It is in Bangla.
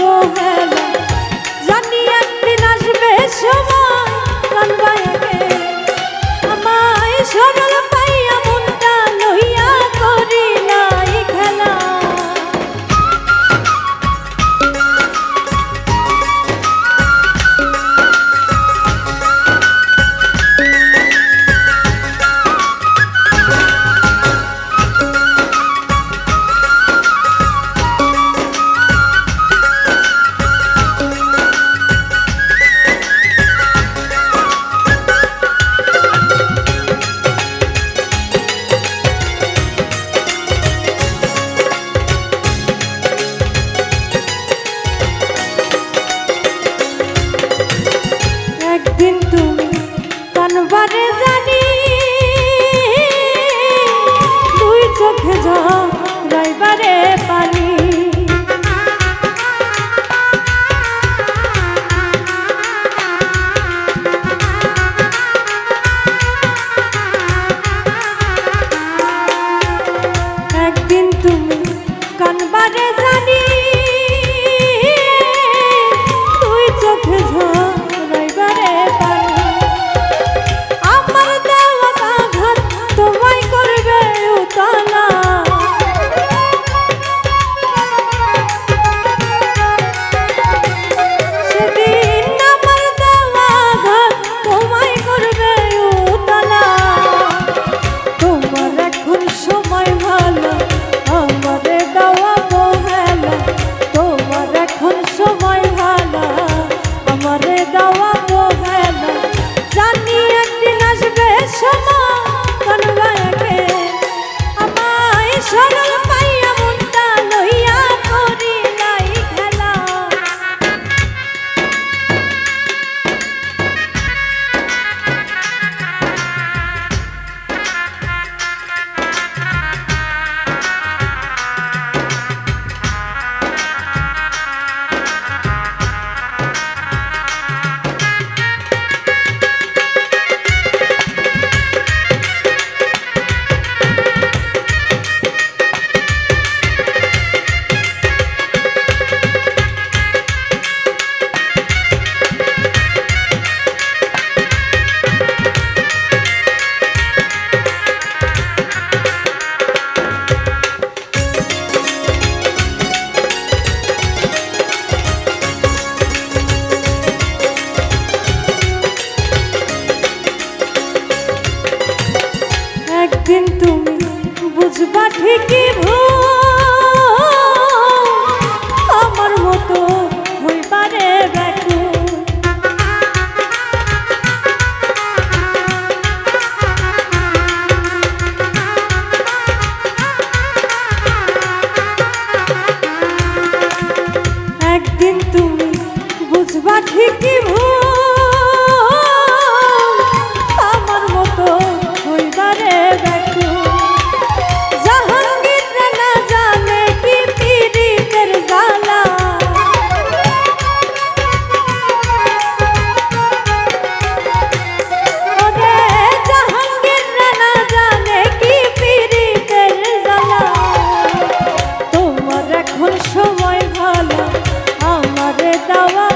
वो है কিন্তু কানবারে জানি দুই চোখে যাইবারে পানি। একদিন তুমি কানবারে এখন সময় ভালো আমার দাওয়া